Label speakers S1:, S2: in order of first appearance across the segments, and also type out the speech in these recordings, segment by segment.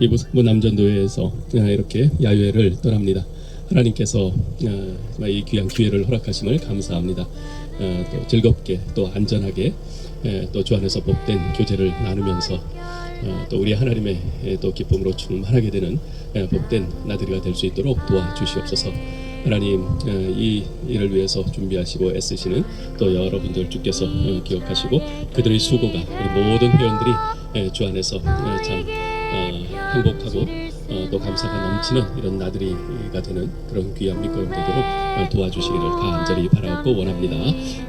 S1: 이 무상부 남전도회에서 어, 이렇게 야유회를 떠납니다. 하나님께서 어, 이 귀한 기회를 허락하심을 감사합니다. 어, 또 즐겁게 또 안전하게 예, 또주 안에서 복된 교제를 나누면서 어, 또 우리 하나님의 예, 또 기쁨으로 충만하게 되는 예, 복된 나들이가 될 수 있도록 도와주시옵소서. 하나님 어, 이 일을 위해서 준비하시고 애쓰시는 또 여러분들 주께서 어, 기억하시고 그들의 수고가 모든 회원들이 예, 주 안에서 어, 참 어, 행복하고 어, 또 감사가 넘치는 이런 나들이가 되는 그런 귀한 밑거름 되도록 어, 도와주시기를 간절히 바라고 원합니다.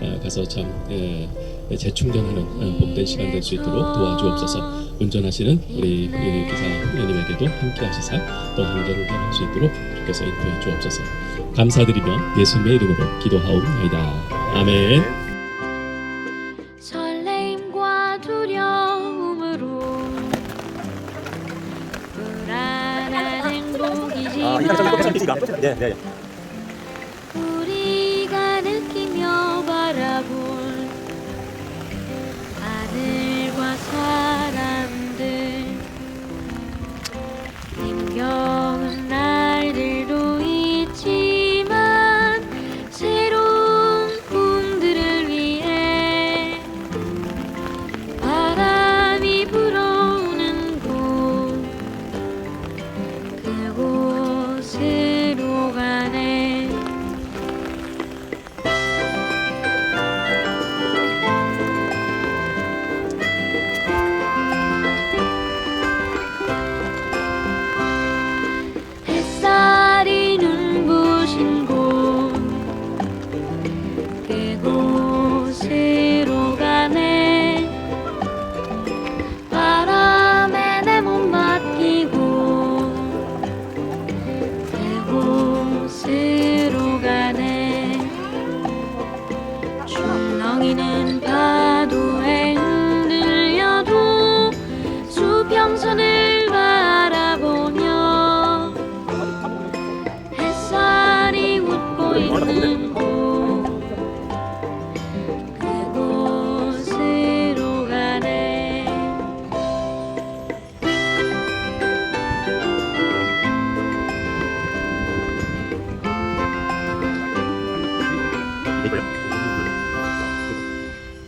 S1: 어, 가서 참 예, 재충전하는 어, 복된 시간 될 수 있도록 도와주옵소서. 운전하시는 우리 이 기사님에게도 함께 하시사 또 안전을 행할 수 있도록 주께서 인도해 주옵소서. 감사드리며 예수님의 이름으로 기도하옵나이다. 아멘.
S2: 행복이지만
S3: 네, 네.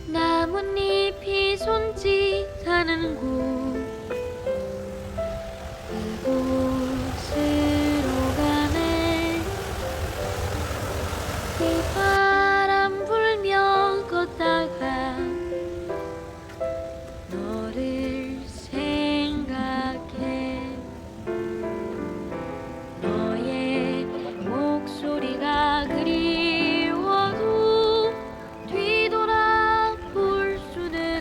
S2: 나뭇잎이 손짓하는 곳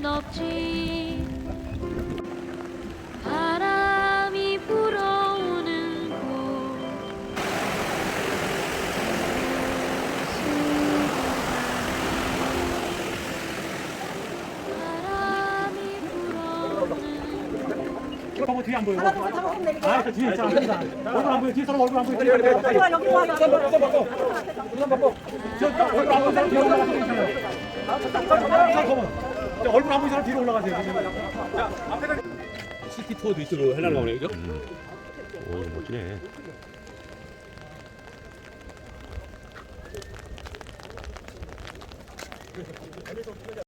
S2: 없지 바람이 불어오는 곳 바람이 불어오는
S4: 봐봐 뒤에 안 보여. 아, 저 뒤에 있잖아. 얼굴 안 보여. 뒤에 사람 얼굴 안 보여. 빨리 빨리 빨리. 빨리. 여기 와. 우선 바꿔. 우선 바꿔. 우선 바꿔. 저 얼굴 안 보이는 사람 뒤로 올라가서 있잖아요. 잠깐만. 저 얼굴 안 보이는 사람 뒤로 올라가세요. 자, 앞에다 시티 투어 위주로 하려고 하네, 그죠?
S3: 오, 멋지네.